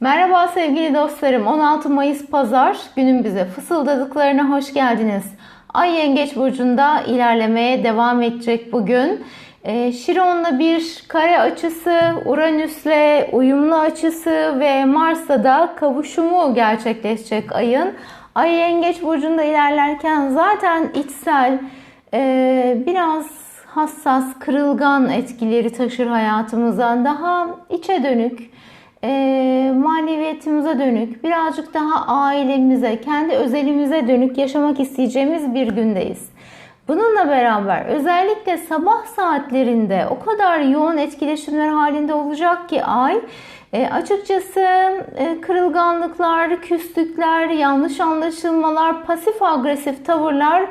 Merhaba sevgili dostlarım. 16 Mayıs Pazar günün bize fısıldadıklarına hoş geldiniz. Ay Yengeç Burcu'nda ilerlemeye devam edecek bugün. Ee, Şiron'la bir kare açısı, Uranüs'le uyumlu açısı ve Mars'la da kavuşumu gerçekleşecek ayın. Ay Yengeç Burcu'nda ilerlerken zaten içsel, e, biraz hassas, kırılgan etkileri taşır hayatımıza. Daha içe dönük, e, maneviyatımıza dönük, birazcık daha ailemize, kendi özelimize dönük yaşamak isteyeceğimiz bir gündeyiz. Bununla beraber özellikle sabah saatlerinde o kadar yoğun etkileşimler halinde olacak ki ay e, açıkçası e, kırılganlıklar, küslükler, yanlış anlaşılmalar, pasif agresif tavırlar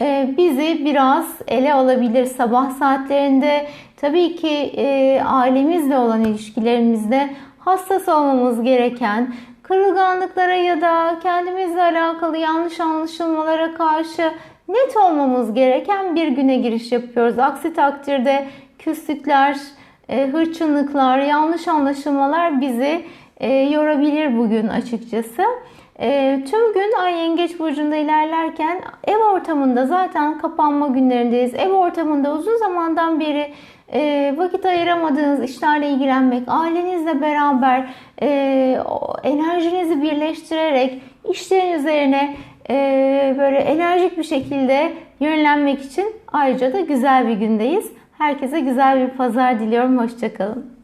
e, bizi biraz ele alabilir sabah saatlerinde. Tabii ki e, ailemizle olan ilişkilerimizde hassas olmamız gereken, kırılganlıklara ya da kendimizle alakalı yanlış anlaşılmalara karşı net olmamız gereken bir güne giriş yapıyoruz. Aksi takdirde küslükler, e, hırçınlıklar, yanlış anlaşılmalar bizi e, yorabilir bugün açıkçası. E, tüm gün Ay Yengeç Burcu'nda ilerlerken ev ortamında zaten kapanma günlerindeyiz. Ev ortamında uzun zamandan beri e, vakit ayıramadığınız işlerle ilgilenmek, ailenizle beraber e, enerjinizi birleştirerek işlerin üzerine e, böyle enerjik bir şekilde yönlenmek için ayrıca da güzel bir gündeyiz. Herkese güzel bir pazar diliyorum. Hoşçakalın.